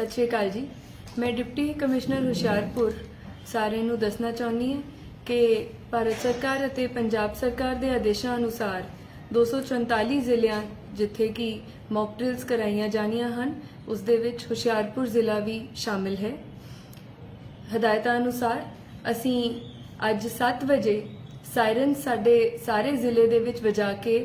ਸਤਿ ਸ਼੍ਰੀ ਅਕਾਲ ਜੀ। ਮੈਂ ਡਿਪਟੀ ਕਮਿਸ਼ਨਰ ਹੁਸ਼ਿਆਰਪੁਰ ਸਾਰਿਆਂ ਨੂੰ ਦੱਸਣਾ ਚਾਹੁੰਦੀ ਹਾਂ ਕਿ ਭਾਰਤ ਸਰਕਾਰ ਅਤੇ ਪੰਜਾਬ ਸਰਕਾਰ ਦੇ ਆਦੇਸ਼ਾਂ ਅਨੁਸਾਰ 244 ਜ਼ਿਲ੍ਹਿਆਂ ਜਿੱਥੇ ਕਿ ਮੌਕ ਡਰਿਲਸ ਕਰਾਈਆਂ ਜਾਣੀਆਂ ਹਨ, ਉਸ ਦੇ ਵਿੱਚ ਹੁਸ਼ਿਆਰਪੁਰ ਜ਼ਿਲ੍ਹਾ ਵੀ ਸ਼ਾਮਿਲ ਹੈ। ਹਦਾਇਤਾਂ ਅਨੁਸਾਰ ਅਸੀਂ ਅੱਜ 7 ਵਜੇ ਸਾਇਰਨ ਸਾਡੇ ਸਾਰੇ ਜ਼ਿਲ੍ਹੇ ਦੇ ਵਿੱਚ ਵਜਾ ਕੇ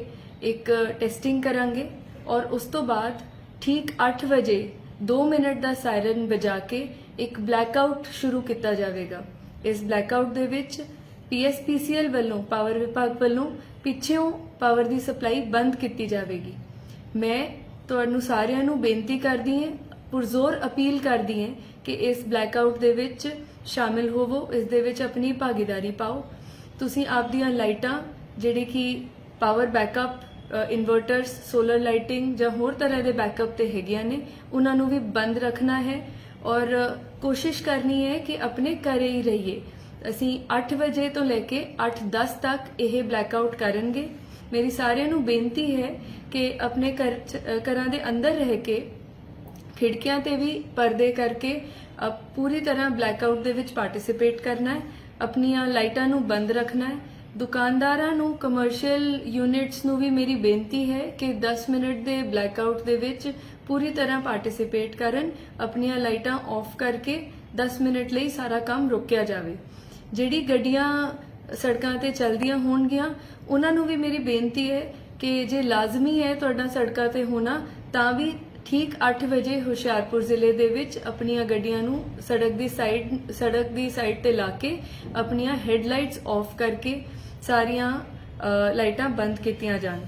ਇੱਕ ਟੈਸਟਿੰਗ ਕਰਾਂਗੇ ਔਰ ਉਸ ਤੋਂ ਬਾਅਦ ਠੀਕ 8 ਵਜੇ 2 ਮਿੰਟ ਦਾ ਸਾਇਰਨ ਵਜਾ ਕੇ ਇੱਕ ਬਲੈਕਆਊਟ ਸ਼ੁਰੂ ਕੀਤਾ ਜਾਵੇਗਾ। ਇਸ ਬਲੈਕਆਊਟ ਦੇ ਵਿੱਚ ਪੀਐਸਪੀਸੀਐਲ ਵੱਲੋਂ ਪਾਵਰ ਵਿਭਾਗ ਵੱਲੋਂ ਪਿੱਛੇੋਂ ਪਾਵਰ ਦੀ ਸਪਲਾਈ ਬੰਦ ਕੀਤੀ ਜਾਵੇਗੀ। ਮੈਂ ਤੁਹਾਨੂੰ ਸਾਰਿਆਂ ਨੂੰ ਬੇਨਤੀ ਕਰਦੀ ਹਾਂ, ਪੁਰਜ਼ੋਰ ਅਪੀਲ ਕਰਦੀ ਹਾਂ ਕਿ ਇਸ ਬਲੈਕਆਊਟ ਦੇ ਵਿੱਚ ਸ਼ਾਮਿਲ ਹੋਵੋ, ਇਸ ਦੇ ਵਿੱਚ ਆਪਣੀ ਭਾਗੀਦਾਰੀ ਪਾਓ। ਤੁਸੀਂ ਆਪਦੀਆਂ ਲਾਈਟਾਂ, ਜਿਹੜੇ ਕਿ power backup inverters solar lighting ਜਾਂ ਹੋਰ ਤਰ੍ਹਾਂ ਦੇ ਬੈਕਅਪ ਤੇ ਹੈਗੀਆਂ ਨੇ, ਉਹਨਾਂ ਨੂੰ ਵੀ ਬੰਦ ਰੱਖਣਾ ਹੈ। ਔਰ ਕੋਸ਼ਿਸ਼ ਕਰਨੀ ਹੈ ਕਿ ਆਪਣੇ ਘਰੇ ਹੀ ਰਹੀਏ। ਅਸੀਂ 8 ਵਜੇ ਤੋਂ ਲੈ ਕੇ 8:10 ਤੱਕ ਇਹ ਬਲੈਕਆਊਟ ਕਰਨਗੇ। ਮੇਰੀ ਸਾਰਿਆਂ ਨੂੰ ਬੇਨਤੀ ਹੈ ਕਿ ਆਪਣੇ ਘਰ ਘਰਾਂ ਦੇ ਅੰਦਰ ਰਹਿ ਕੇ ਖਿੜਕੀਆਂ ਤੇ ਵੀ ਪਰਦੇ ਕਰਕੇ ਪੂਰੀ ਤਰ੍ਹਾਂ ਬਲੈਕਆਊਟ ਦੇ ਵਿੱਚ ਪਾਰਟਿਸਿਪੇਟ ਕਰਨਾ ਹੈ। ਆਪਣੀਆਂ ਲਾਈਟਾਂ ਨੂੰ ਬੰਦ ਰੱਖਣਾ ਹੈ। ਦੁਕਾਨਦਾਰਾਂ ਨੂੰ ਕਮਰਸ਼ੀਅਲ ਯੂਨਿਟਸ ਨੂੰ ਵੀ ਮੇਰੀ ਬੇਨਤੀ ਹੈ ਕਿ 10 ਮਿੰਟ ਦੇ ਬਲੈਕਆਊਟ ਦੇ ਵਿੱਚ ਪੂਰੀ ਤਰ੍ਹਾਂ ਪਾਰਟਿਸਿਪੇਟ ਕਰਨ, ਆਪਣੀਆਂ ਲਾਈਟਾਂ ਆਫ ਕਰਕੇ 10 ਮਿੰਟ ਲਈ ਸਾਰਾ ਕੰਮ ਰੋਕਿਆ ਜਾਵੇ। ਜਿਹੜੀ ਗੱਡੀਆਂ ਸੜਕਾਂ ਤੇ ਚੱਲਦੀਆਂ ਹੋਣਗੀਆਂ, ਉਹਨਾਂ ਨੂੰ ਵੀ ਮੇਰੀ ਬੇਨਤੀ ਹੈ ਕਿ ਜੇ ਲਾਜ਼ਮੀ ਹੈ ਤੁਹਾਡਾ ਸੜਕਾਂ ਤੇ ਹੋਣਾ, ਤਾਂ ਵੀ ਠੀਕ 8 ਵਜੇ ਹੁਸ਼ਿਆਰਪੁਰ ਜ਼ਿਲ੍ਹੇ ਦੇ ਵਿੱਚ ਆਪਣੀਆਂ ਗੱਡੀਆਂ ਨੂੰ ਸੜਕ ਦੀ ਸਾਈਡ ਸੜਕ ਦੀ ਸਾਈਡ ਤੇ ਲਾ ਕੇ ਆਪਣੀਆਂ ਹੈਡਲਾਈਟਸ ਆਫ ਕਰਕੇ ਸਾਰੀਆਂ ਲਾਈਟਾਂ ਬੰਦ ਕੀਤੀਆਂ ਜਾਣ।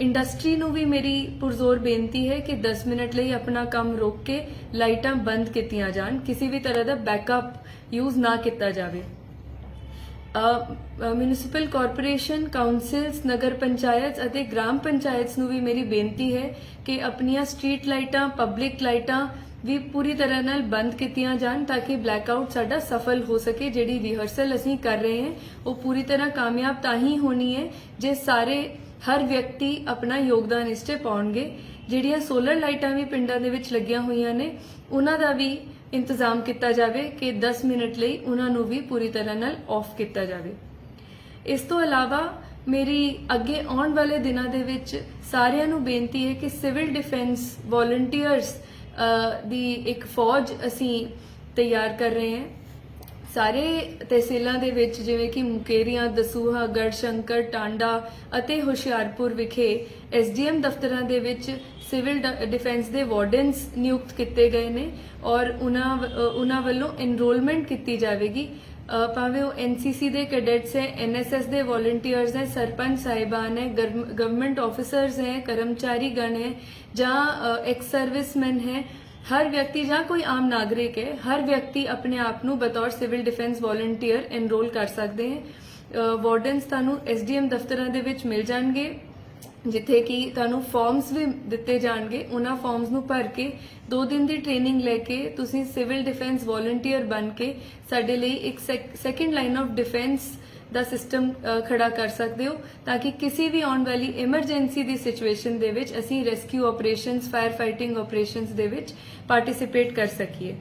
ਇੰਡਸਟਰੀ ਨੂੰ ਵੀ ਮੇਰੀ ਪੁਰਜ਼ੋਰ ਬੇਨਤੀ ਹੈ ਕਿ 10 ਮਿੰਟ ਲਈ ਆਪਣਾ ਕੰਮ ਰੋਕ ਕੇ ਲਾਈਟਾਂ ਬੰਦ ਕੀਤੀਆਂ ਜਾਣ, ਕਿਸੇ ਵੀ ਤਰ੍ਹਾਂ ਦਾ ਬੈਕਅਪ ਯੂਜ਼ ਨਾ ਕੀਤਾ ਜਾਵੇ। ਮਿਊਨਿਸਪਲ ਕਾਰਪੋਰੇਸ਼ਨ ਕਾਉਂਸਲਸ ਨਗਰ ਪੰਚਾਇਤ ਅਤੇ ਗ੍ਰਾਮ ਪੰਚਾਇਤਸ ਨੂੰ ਵੀ ਮੇਰੀ ਬੇਨਤੀ ਹੈ ਕਿ ਆਪਣੀਆਂ ਸਟਰੀਟ ਲਾਈਟਾਂ ਪਬਲਿਕ ਲਾਈਟਾਂ ਵੀ ਪੂਰੀ ਤਰ੍ਹਾਂ ਨਾਲ ਬੰਦ ਕੀਤੀਆਂ ਜਾਣ ਤਾਂ ਕਿ ਬਲੈਕਆਊਟ ਸਾਡਾ ਸਫਲ ਹੋ ਸਕੇ, ਜਿਹੜੀ ਰਿਹਰਸਲ ਅਸੀਂ ਕਰ ਰਹੇ ਹਾਂ, ਉਹ ਪੂਰੀ ਤਰ੍ਹਾਂ ਕਾਮਯਾਬ ਤਾਂ ਹੀ ਹੋਣੀ ਹੈ ਜੇ ਸਾਰੇ, ਹਰ ਵਿਅਕਤੀ ਆਪਣਾ ਯੋਗਦਾਨ ਇਸ 'ਤੇ ਪਾਉਣਗੇ। ਜਿਹੜੀਆਂ ਸੋਲਰ ਲਾਈਟਾਂ ਵੀ ਪਿੰਡਾਂ ਦੇ ਵਿੱਚ ਲੱਗੀਆਂ ਹੋਈਆਂ ਨੇ, ਉਹਨਾਂ ਦਾ ਵੀ ਇੰਤਜ਼ਾਮ ਕੀਤਾ ਜਾਵੇ ਕਿ 10 ਮਿੰਟ ਲਈ ਉਹਨਾਂ ਨੂੰ ਵੀ ਪੂਰੀ ਤਰ੍ਹਾਂ ਨਾਲ ਆਫ ਕੀਤਾ ਜਾਵੇ। ਇਸ ਤੋਂ ਇਲਾਵਾ ਮੇਰੀ ਅੱਗੇ ਆਉਣ ਵਾਲੇ ਦਿਨਾਂ ਦੇ ਵਿੱਚ ਸਾਰਿਆਂ ਨੂੰ ਬੇਨਤੀ ਹੈ ਕਿ ਸਿਵਲ ਡਿਫੈਂਸ ਵੋਲੰਟੀਅਰਸ ਦੀ ਇੱਕ ਫੌਜ ਅਸੀਂ ਤਿਆਰ ਕਰ ਰਹੇ ਹਾਂ। ਸਾਰੇ ਤਹਿਸੀਲਾਂ ਦੇ ਵਿੱਚ ਜਿਵੇਂ ਕਿ ਮੁਕੇਰੀਆਂ, ਦਸੂਹਾ, ਗੜਸ਼ੰਕਰ, ਟਾਂਡਾ ਅਤੇ ਹੁਸ਼ਿਆਰਪੁਰ ਵਿਖੇ ਐਸਡੀਐਮ ਦਫ਼ਤਰਾਂ ਦੇ ਵਿੱਚ ਸਿਵਲ ਡ- ਡਿਫੈਂਸ ਦੇ ਵਾਰਡਨਸ ਨਿਯੁਕਤ ਕੀਤੇ ਗਏ ਨੇ ਔਰ ਉਹਨਾਂ ਵ- ਉਹਨਾਂ ਵੱਲੋਂ ਐਨਰੋਲਮੈਂਟ ਕੀਤੀ ਜਾਵੇਗੀ। ਭਾਵੇਂ ਉਹ ਐਨਸੀਸੀ ਦੇ ਕੈਡਟਸ ਹੈ ਐਨਐਸਐਸ ਦੇ ਵੋਲੰਟੀਅਰਸ ਹੈ, ਸਰਪੰਚ ਸਾਹਿਬਾਨ ਹੈ ਗਵਰਨਮੈਂਟ ਆਫੀਸਰਸ ਹੈ, ਕਰਮਚਾਰੀ ਗਣ ਹੈ, ਜਾਂ ਐਕਸ ਸਰਵਿਸਮੈਨ ਹੈ, ਹਰ ਵਿਅਕਤੀ ਜਾਂ ਕੋਈ ਆਮ ਨਾਗਰਿਕ ਹੈ, ਹਰ ਵਿਅਕਤੀ ਆਪਣੇ ਆਪ ਨੂੰ ਬਤੌਰ ਸਿਵਲ ਡਿਫੈਂਸ ਵੋਲੰਟੀਅਰ ਐਨਰੋਲ ਕਰ ਸਕਦੇ ਹੈ। ਵਾਰਡਨਸ ਤੁਹਾਨੂੰ ਐਸਡੀਐਮ ਦਫ਼ਤਰਾਂ ਦੇ ਵਿੱਚ ਮਿਲ ਜਾਣਗੇ। ਜਿੱਥੇ ਕਿ ਤੁਹਾਨੂੰ ਫਾਰਮਸ ਵੀ ਦਿੱਤੇ ਜਾਣਗੇ, ਉਹਨਾਂ ਫਾਰਮਸ ਨੂੰ ਭਰ ਕੇ 2 ਦਿਨ ਦੀ ਟ੍ਰੇਨਿੰਗ ਲੈ ਕੇ ਤੁਸੀਂ ਸਿਵਲ ਡਿਫੈਂਸ ਵੋਲੰਟੀਅਰ ਬਣ ਕੇ ਸਾਡੇ ਲਈ ਇੱਕ ਸੈਕੰਡ ਲਾਈਨ ਆਫ ਡਿਫੈਂਸ ਦਾ ਸਿਸਟਮ ਖੜਾ ਕਰ ਸਕਦੇ ਹੋ, ਤਾਂ ਕਿ ਕਿਸੇ ਵੀ ਆਉਣ ਵਾਲੀ ਐਮਰਜੈਂਸੀ ਦੀ ਸਿਚੁਏਸ਼ਨ ਦੇ ਵਿੱਚ ਅਸੀਂ rescue operations fire fighting operations ਦੇ ਵਿੱਚ ਪਾਰਟਿਸਿਪੇਟ ਕਰ ਸਕੀਏ।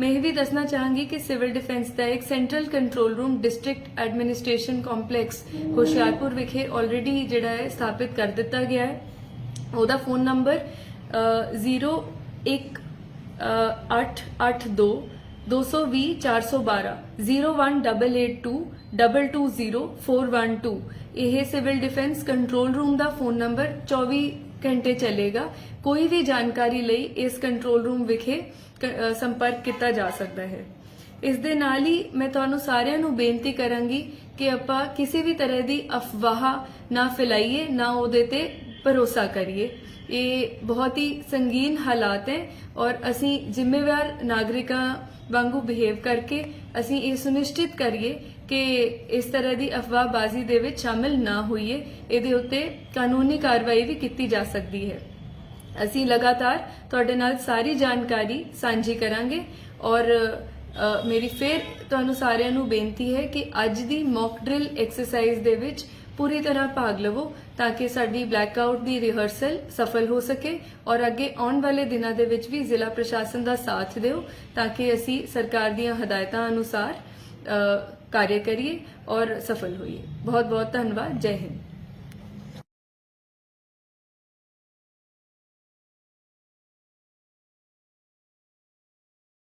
ਮੈਂ ਇਹ ਵੀ ਦੱਸਣਾ ਚਾਹਾਂਗੀ ਕਿ ਸਿਵਲ ਡਿਫੈਂਸ ਦਾ ਇੱਕ central control room district administration complex Hoshiarpur ਵਿਖੇ ਆਲਰੇਡੀ ਜਿਹੜਾ ਹੈ ਸਥਾਪਿਤ ਕਰ ਦਿੱਤਾ ਗਿਆ ਹੈ। ਉਹਦਾ ਫੋਨ ਨੰਬਰ 01882 220 412 01882 220412 ਇਹ ਸਿਵਲ ਡਿਫੈਂਸ ਕੰਟਰੋਲ ਰੂਮ ਦਾ ਫੋਨ ਨੰਬਰ 24 ਘੰਟੇ ਚੱਲੇਗਾ। ਕੋਈ ਵੀ ਜਾਣਕਾਰੀ ਲਈ ਇਸ ਕੰਟਰੋਲ ਰੂਮ ਵਿਖੇ ਸੰਪਰਕ ਕੀਤਾ ਜਾ ਸਕਦਾ ਹੈ। ਇਸ ਦੇ ਨਾਲ ਹੀ ਮੈਂ ਤੁਹਾਨੂੰ ਸਾਰਿਆਂ ਨੂੰ ਬੇਨਤੀ ਕਰਾਂਗੀ ਕਿ ਆਪਾਂ ਕਿਸੇ ਵੀ ਤਰ੍ਹਾਂ ਦੀ ਅਫਵਾਹ ਨਾ ਫੈਲਾਈਏ, ਨਾ ਉਹਦੇ ਤੇ ਭਰੋਸਾ ਕਰੀਏ। ਇਹ ਬਹੁਤ ਹੀ ਸੰਗੀਨ ਹਾਲਾਤ ਹੈ ਔਰ ਅਸੀਂ ਜ਼ਿੰਮੇਵਾਰ ਨਾਗਰਿਕਾਂ ਵਾਂਗੂ ਬਿਹੇਵ ਕਰਕੇ ਅਸੀਂ ਇਹ ਸੁਨਿਸ਼ਚਿਤ ਕਰੀਏ ਕਿ ਇਸ ਤਰ੍ਹਾਂ ਦੀ ਅਫਵਾਹਬਾਜ਼ੀ ਦੇ ਵਿੱਚ ਸ਼ਾਮਿਲ ਨਾ ਹੋਈਏ, ਇਹਦੇ ਉੱਤੇ ਕਾਨੂੰਨੀ ਕਾਰਵਾਈ ਵੀ ਕੀਤੀ ਜਾ ਸਕਦੀ ਹੈ। ਅਸੀਂ ਲਗਾਤਾਰ ਤੁਹਾਡੇ ਨਾਲ ਸਾਰੀ ਜਾਣਕਾਰੀ ਸਾਂਝੀ ਕਰਾਂਗੇ ਔਰ ਮੇਰੀ ਫੇਰ ਤੁਹਾਨੂੰ ਸਾਰਿਆਂ ਨੂੰ ਬੇਨਤੀ ਹੈ ਕਿ ਅੱਜ ਦੀ ਮੌਕ ਡ੍ਰਿਲ ਐਕਸਰਸਾਈਜ਼ ਦੇ ਵਿੱਚ ਪੂਰੀ ਤਰ੍ਹਾਂ ਭਾਗ ਲਵੋ ਤਾਂ ਕਿ ਸਾਡੀ ਬਲੈਕ ਆਊਟ ਦੀ ਰਿਹਰਸਲ ਸਫਲ ਹੋ ਸਕੇ ਔਰ ਅੱਗੇ ਆਉਣ ਵਾਲੇ ਦਿਨਾਂ ਦੇ ਵਿੱਚ ਵੀ ਜ਼ਿਲ੍ਹਾ ਪ੍ਰਸ਼ਾਸਨ ਦਾ ਸਾਥ ਦਿਓ ਤਾਂ ਕਿ ਅਸੀਂ ਸਰਕਾਰ ਦੀਆਂ ਹਦਾਇਤਾਂ ਅਨੁਸਾਰ कार्य करिए और सफल होइए बहुत बहुत धन्यवाद जय हिंद